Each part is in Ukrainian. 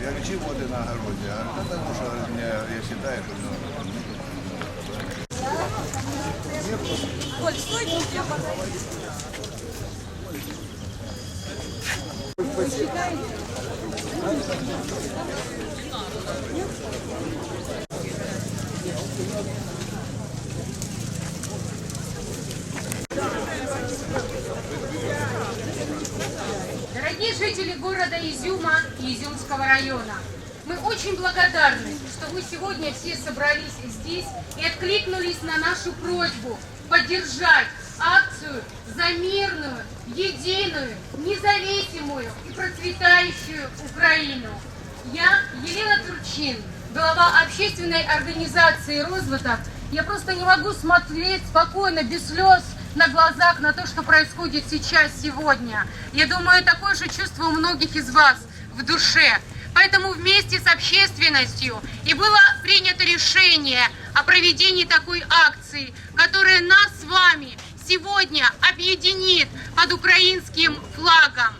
Я чего ты на огороде? А потому что говорит, я считаю, что. Коль, стой тут, я подойду. Жители города Изюма и Изюмского района, мы очень благодарны, что вы сегодня все собрались здесь и откликнулись на нашу просьбу поддержать акцию за мирную, единую, независимую и процветающую Украину. Я, Елена Турчин, глава общественной организации «Розвиток», я просто не могу смотреть спокойно, без слез на глазах на то, что происходит сейчас, сегодня. Я думаю, такое же чувство у многих из вас в душе. Поэтому вместе с общественностью и было принято решение о проведении такой акции, которая нас с вами сегодня объединит под украинским флагом.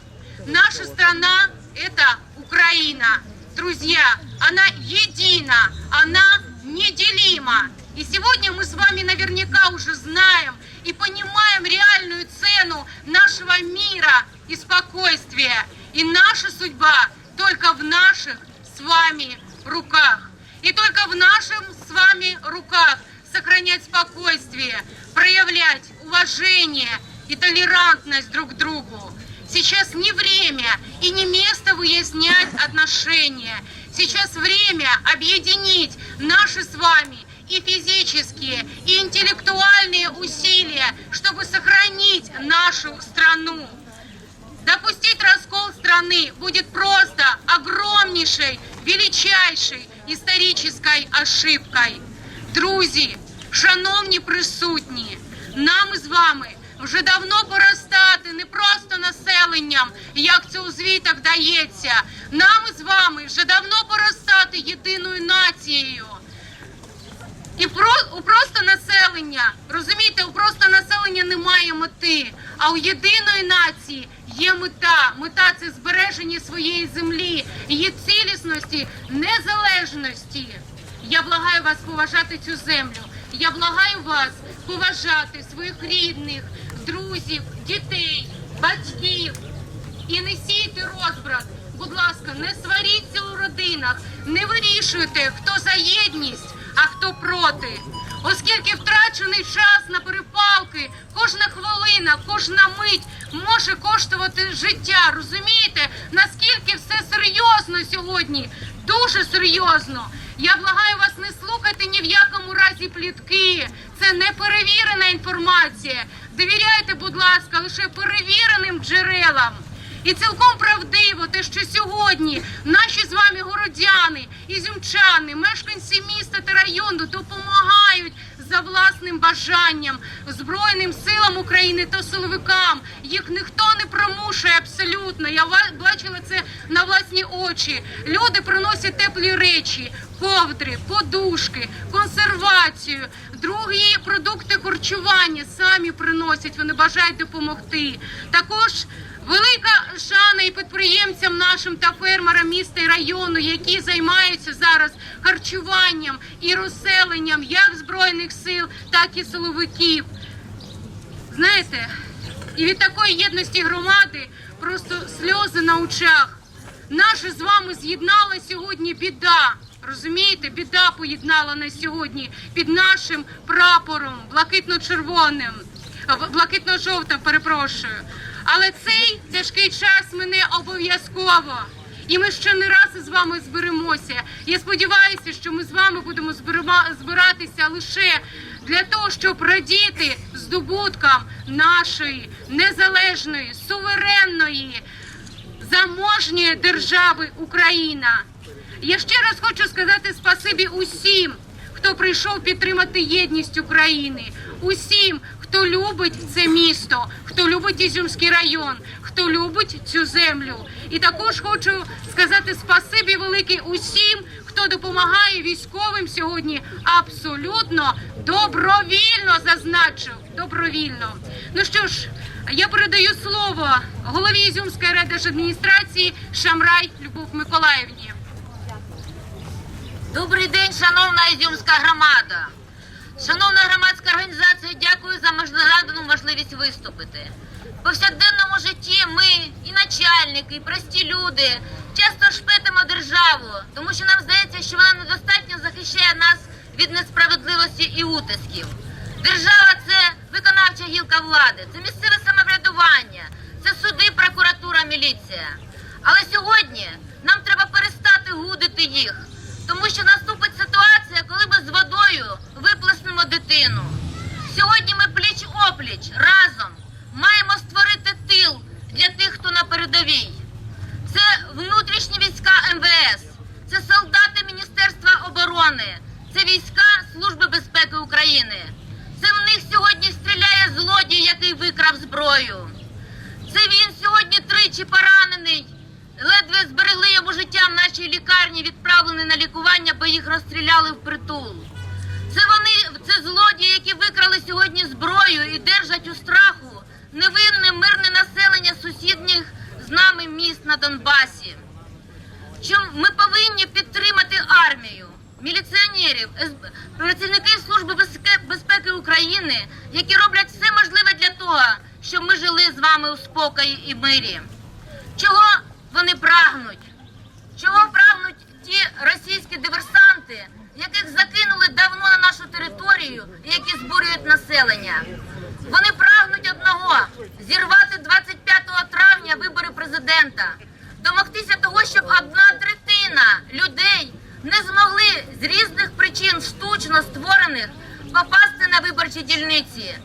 Наша страна – это Украина. Друзья, она едина, она неделима. И сегодня мы с вами наверняка уже знаем и понимаем реальную цену нашего мира и спокойствия. И наша судьба только в наших с вами руках. И только в нашем с вами руках сохранять спокойствие, проявлять уважение и толерантность друг к другу. Сейчас не время и не место выяснять отношения. Сейчас время объединить наши с вами и физические, и интеллектуальные усилия, чтобы сохранить нашу страну. Допустить раскол страны будет просто огромнейшей, величайшей історичною ошибкою. Друзі, шановні присутні, нам із вами вже давно пора стати не просто населенням, як це у звітах дається. Нам із вами вже давно пора стати єдиною нацією. І про у просто населення, розумієте, у просто населення немає мети, а у єдиної нації є мета. Мета це збереження своєї землі, її цілісності, незалежності. Я благаю вас поважати цю землю. Я благаю вас поважати своїх рідних, друзів, дітей, батьків. І не сійте розбрат. Будь ласка, не сваріться у родинах, не вирішуйте, хто за єдність, а хто проти. Оскільки втрачений час на перепалки, кожна хвилина, кожна мить може коштувати життя. Розумієте, наскільки все серйозно сьогодні? Дуже серйозно. Я благаю вас не слухати ні в якому разі плітки. Це не перевірена інформація. Довіряйте, будь ласка, лише перевіреним джерелам. І цілком правдиво те, що сьогодні наші з вами городяни, ізюмчани, мешканці міста та району допомагають за власним бажанням Збройним силам України та силовикам. Їх ніхто не примушує абсолютно. Я бачила це на власні очі. Люди приносять теплі речі, ковдри, подушки, консервацію, другі продукти харчування самі приносять. Вони бажають допомогти. Також Велика шана і підприємцям нашим та фермерам міста і району, які займаються зараз харчуванням і розселенням як збройних сил, так і силовиків. Знаєте, і від такої єдності громади просто сльози на очах. Наша з вами з'єднала сьогодні біда. Розумієте, біда поєднала нас сьогодні під нашим прапором блакитно-червоним, блакитно-жовтим, перепрошую. Але цей тяжкий час мене обов'язково. І ми ще не раз із вами зберемося. Я сподіваюся, що ми з вами будемо збиратися лише для того, щоб радіти здобуткам нашої незалежної, суверенної, заможньої держави Україна. Я ще раз хочу сказати спасибі усім, хто прийшов підтримати єдність України, усім, хто любить це місто, хто любить Ізюмський район, хто любить цю землю. І також хочу сказати спасибі велике усім, хто допомагає військовим сьогодні абсолютно добровільно зазначив. Добровільно. Ну що ж, я передаю слово голові Ізюмської райдержадміністрації Шамрай Любов Миколаївні. Добрий день, шановна Ізюмська громада. Шановна громадська організація, дякую за надану можливість виступити. В повсякденному житті ми, і начальники, і прості люди, часто шпетимо державу, тому що нам здається, що вона недостатньо захищає нас від несправедливості і утисків. Держава це виконавча гілка влади, це місцеве самоврядування, це суди, прокуратура, міліція. Але сьогодні нам треба перестати гудити їх, тому що наступить ситуація, коли ми з водою виплеснемо дитину. Сьогодні ми пліч опліч разом маємо створити тил для тих, хто на передовій. Це внутрішні війська МВС, це солдати Міністерства оборони, це війська Служби безпеки України. Це в них сьогодні стріляє злодій, який викрав зброю. Це він сьогодні тричі поранений. Ледве зберегли йому життя в нашій лікарні, відправлений на лікування, бо їх розстріляли в притул. Злодії, які викрали сьогодні зброю і держать у страху невинне мирне населення сусідніх з нами міст на Донбасі. Чому ми повинні підтримати армію, міліціонерів, працівників Служби безпеки України, які роблять все можливе для того, щоб ми жили з вами у спокої і мирі. Чого вони прагнуть? Чого прагнуть ті російські диверсанти, яких закинули давно на нашу територію які збурюють населення? Вони прагнуть одного зірвати 25 травня вибори президента, домогтися того, щоб одна третина людей не змогли з різних причин штучно створених попасти на виборчі дільниці.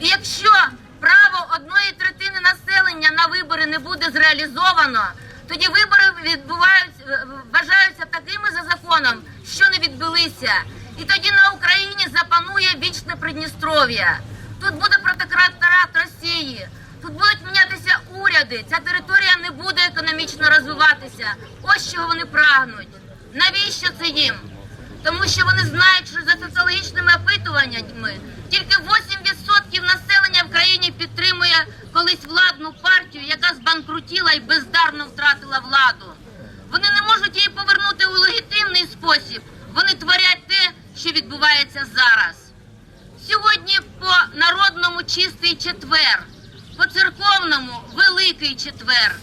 І якщо право одної третини населення на вибори не буде зреалізовано, тоді вибори відбуваються вважаються такими за законом, що не відбулися. І тоді на Україні запанує вічне Придністров'я. Тут буде протекторат Росії. Тут будуть мінятися уряди. Ця територія не буде економічно розвиватися. Ось чого вони прагнуть. Навіщо це їм? Тому що вони знають, що за соціологічними опитуваннями тільки 8% населення в країні підтримує колись владну партію, яка збанкрутіла і бездарно втратила владу. Вони не можуть її повернути у легітимний спосіб. Вони творять те, що відбувається зараз. Сьогодні по народному чистий четвер, по церковному великий четвер.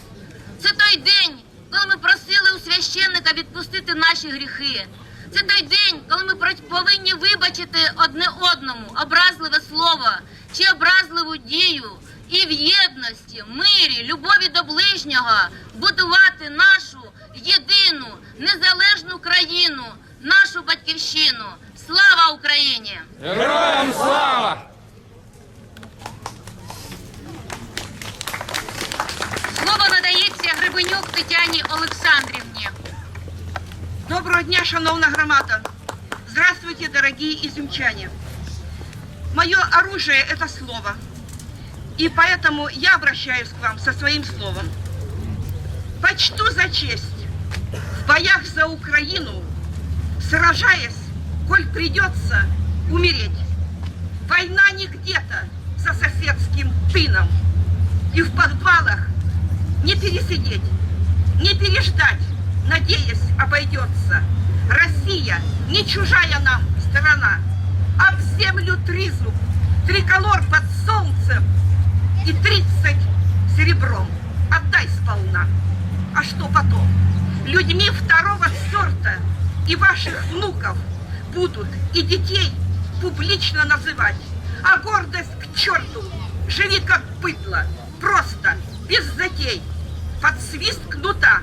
Це той день, коли ми просили у священника відпустити наші гріхи. Це той день, коли ми повинні вибачити одне одному образливе слово чи образливу дію і в єдності, мирі, любові до ближнього будувати нашу єдину незалежну країну, нашу батьківщину. Слава Україні! Героям слава! Слово надається Гребенюк Тетяні Олександрівні. Доброго дня, шановна громада! Здравствуйте, дорогие изюмчане! Мое оружие – это слово. И поэтому я обращаюсь к вам со своим словом. Почту за честь в боях за Украину, сражаясь, коль придется умереть. Война не где-то за соседским тыном. И в подвалах не пересидеть, не переждать, надеясь, обойдется. Россия не чужая нам страна. Об землю тризуб, триколор под солнцем и тридцать серебром. Отдай сполна. А что потом? Людьми второго сорта и ваших внуков будут и детей публично называть. А гордость к черту, живи как быдло, просто, без затей. Под свист кнута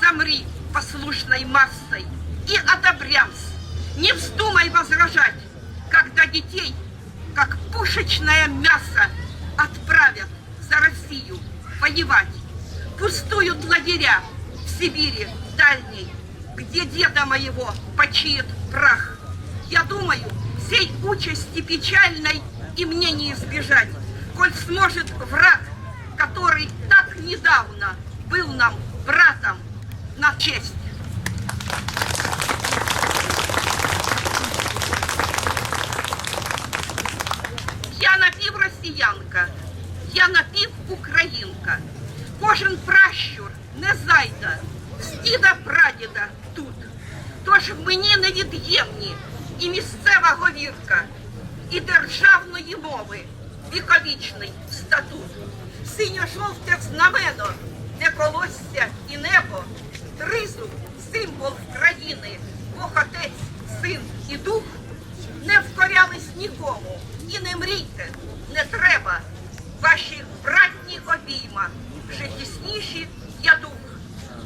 замри послушной массой и одобрямс. Не вздумай возражать, когда детей, как пушечное мясо, отправят за Россию воевать. Пустуют лагеря в Сибири дальней, где деда моего почиет прах. Я думаю, всей участи печальной и мне не избежать, коль сможет враг, который так недавно был нам братом на честь. Я напив россиянка, я напив украинка. Кожен пращур не зайда, з діда прадіда тут. Тож в мені невід'ємні. І місцева говірка, і державної мови віковічний статут. Синьо-жовте знамено, не колосся і небо, тризуб символ країни, Бог Отець, Син і Дух не вкорялись нікому і не мрійте, не треба. Ваші братні обійма вже тісніші я дух.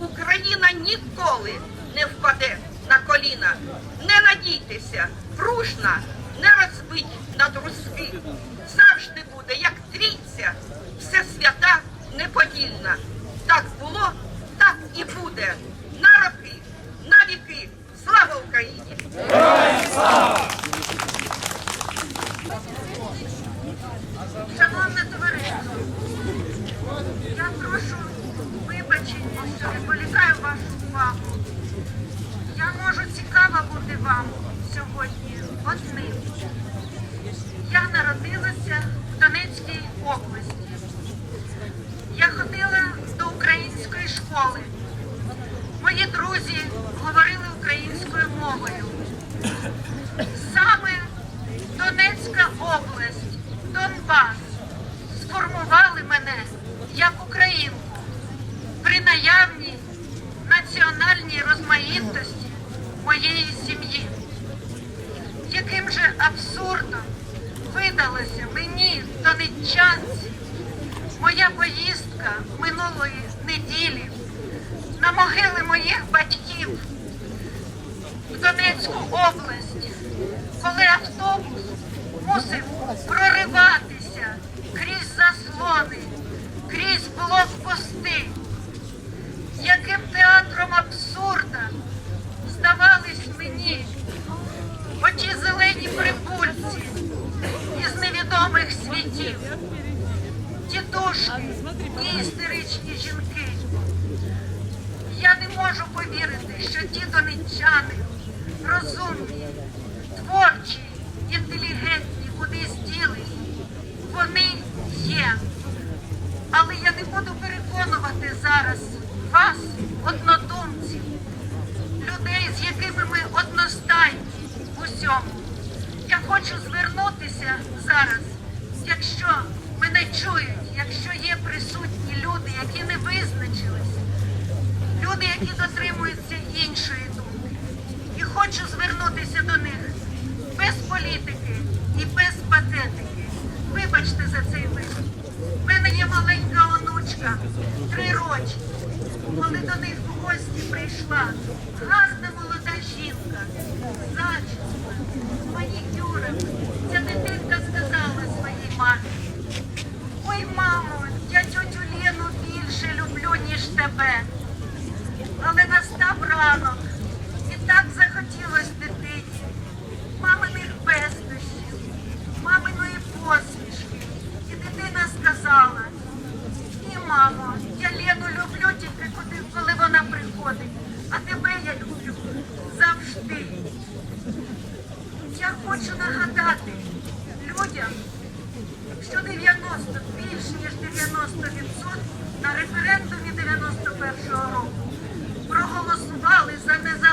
Україна ніколи не впаде на коліна. Надійтеся, пружна, не розбить на друзки. Завжди буде, як трійця, все свята неподільна. Так було, так і буде. На роки, на віки. Слава Україні! Шановне товариство, я прошу вибачення, що відволікаю вашу увагу. Мені, моя поїздка минулої неділі на могили моїх батьків в Донецьку область, коли автобус мусив прориватися крізь заслони, крізь блокпости. Яким театром абсурда здавались мені оті зелені із невідомих Дідушки і істеричні жінки. Я не можу повірити, що ті донеччани розумні, творчі, інтелігентні, кудись ділись. Вони є. Але я не буду переконувати зараз вас, однодумців, людей, з якими ми одностайні в усьому. Я хочу звернутися зараз, якщо мене чують, якщо є присутні люди, які не визначились, люди, які дотримуються іншої думки. І хочу звернутися до них без політики і без патетики. Вибачте за цей виступ. У мене є маленька онучка, три роки. Коли до них в гості прийшла гарна молода жінка, з зачіскою, з манікюром, ця дитинка сказала своїй мамі. Ой, мамо, я тьотю Лену більше люблю, ніж тебе. Але настав ранок, і так захотілось дитині маминих пестощів, маминої посмішки. І дитина сказала, ні, мамо, я Лену люблю тільки коли, коли вона приходить, а тебе я люблю завжди. Я хочу нагадати людям, що 90, більш ніж 90% на референдумі 91-го року проголосували за незалежність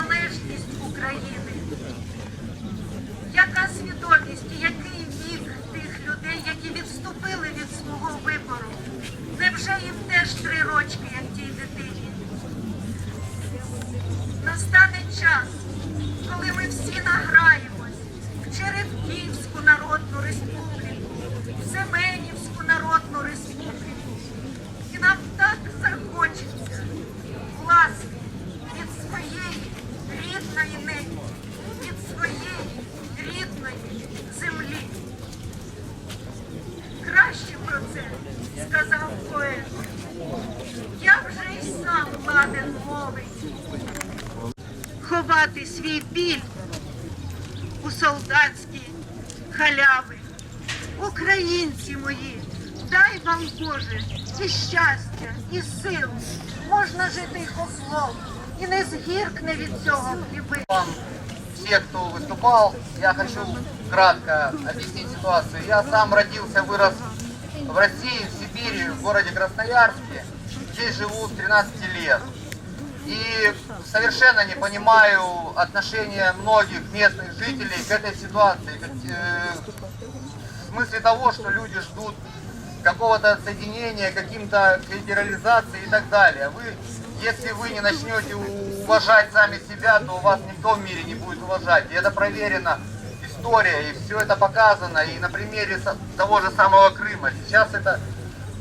згіркне від цього хліби. вам все, кто выступал, я хочу кратко объяснить ситуацию. Я сам родился, вырос в России, в мире, в городе Красноярске. Здесь живу с 13 лет. И совершенно не понимаю отношения многих местных жителей к этой ситуации. Как, э, В смысле того, что люди ждут какого-то отсоединения, каким-то федерализации и так далее. Вы, если вы не начнете уважать сами себя, то вас никто в мире не будет уважать. И это проверено история, и все это показано, и на примере того же самого Крыма. Сейчас это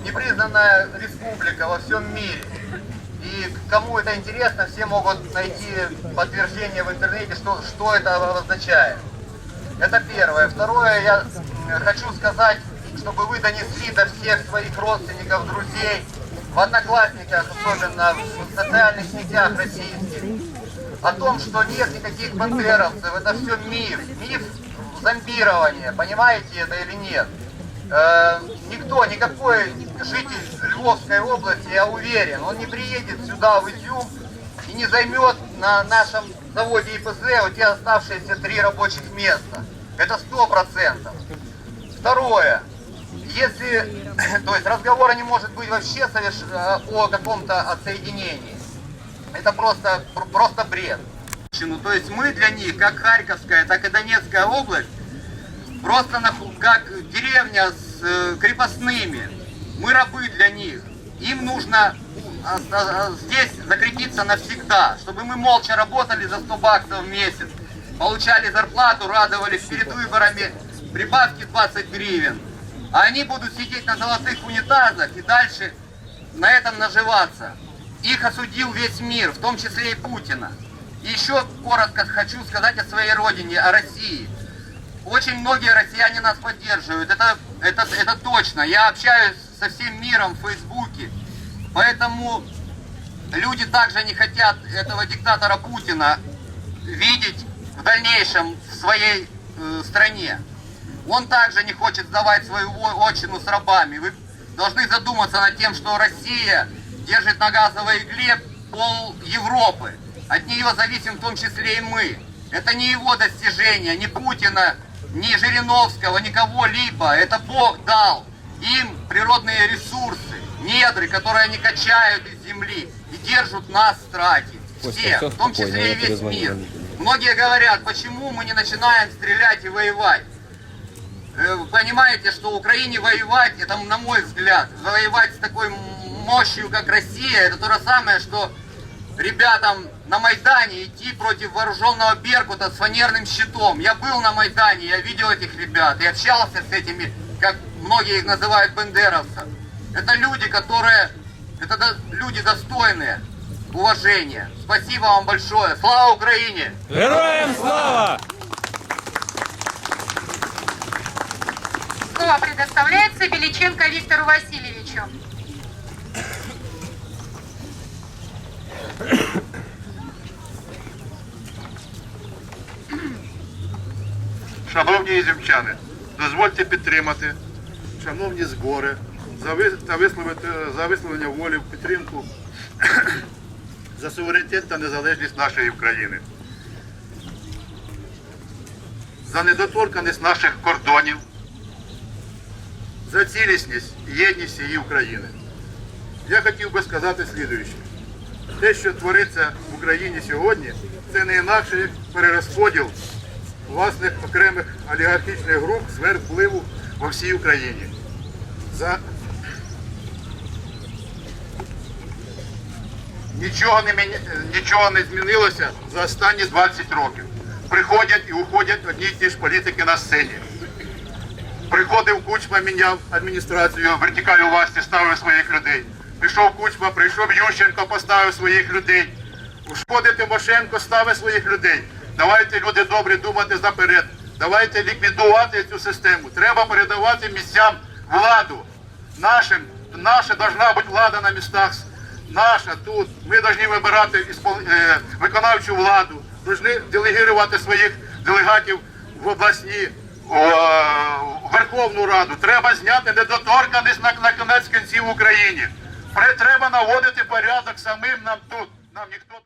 непризнанная республика во всем мире. И кому это интересно, все могут найти подтверждение в интернете, что, что это означает. Это первое. Второе, я хочу сказать, чтобы вы донесли до всех своих родственников, друзей, в одноклассниках, особенно в социальных сетях российских, о том, что нет никаких бандеровцев, это все миф, миф зомбирования, понимаете это или нет? Э, никто, никакой житель Львовской области, я уверен, он не приедет сюда, в Изюм, и не займет на нашем заводе ИПЗ вот те оставшиеся три рабочих места. Это сто процентов. Второе. Если, то есть разговора не может быть вообще соверш- э, о каком-то отсоединении. Это просто, пр- просто бред. Ну, то есть мы для них, как Харьковская, так и Донецкая область, просто наху- как деревня с э, крепостными. Мы рабы для них. Им нужно а, а, здесь закрепиться навсегда, чтобы мы молча работали за 100 баксов в месяц, получали зарплату, радовались перед выборами прибавки 20 гривен. А они будут сидеть на золотых унитазах и дальше на этом наживаться. Их осудил весь мир, в том числе и Путина. Еще коротко хочу сказать о своей родине, о России. Очень многие россияне нас поддерживают, это, это, это точно. Я общаюсь со всем миром в Фейсбуке, поэтому люди также не хотят этого диктатора Путина видеть в дальнейшем в своей э, стране. Он также не хочет сдавать свою отчину с рабами. Вы должны задуматься над тем, что Россия держит на газовой игле пол Европы. От нее зависим в том числе и мы. Это не его достижение, ни Путина, ни Жириновского, ни кого-либо. Это Бог дал им природные ресурсы, недры, которые они качают из земли и держат нас в страхе. Все, в том числе и весь мир. Многие говорят, почему мы не начинаем стрелять и воевать. Э, понимаете, что Украине воевать, это на мой взгляд, воевать с такой мощью, как Россия, это то же самое, что ребятам на Майдане идти против вооруженного Беркута с фанерным щитом. Я был на Майдане, я видел этих ребят и общался с этими, как многие их называют, бендеровцев. Это люди, которые, это люди достойные уважения. Спасибо вам большое. Слава Украине! Героям слава! Слово предоставляется Величенко Виктору Васильевичу. Шановні ізюмчани, дозвольте підтримати, шановні збори, за, висловити, за висловлення волі в підтримку за суверенітет та незалежність нашої України, за недоторканість наших кордонів, за цілісність і єдність її України. Я хотів би сказати слідуюче. Те, що твориться в Україні сьогодні, це не інакше як перерозподіл власних окремих олігархічних груп сфер впливу во всій Україні. За... Нічого не, міня... Нічого не змінилося за останні 20 років. Приходять і уходять одні й ті ж політики на сцені. Приходив Кучма, міняв адміністрацію, вертикаль власті, ставив своїх людей. Пішов Кучма, прийшов Ющенко, поставив своїх людей. Ушкодив Тимошенко, ставив своїх людей. Давайте, люди добрі, думати заперед. Давайте ліквідувати цю систему. Треба передавати місцям владу. Нашим, наша должна бути влада на містах. Наша тут. Ми повинні вибирати е, виконавчу владу, повинні делегувати своїх делегатів в обласні Верховну Раду. Треба зняти недоторканість на, на кінець кінців в Україні. Треба наводити порядок самим нам тут. Нам ніхто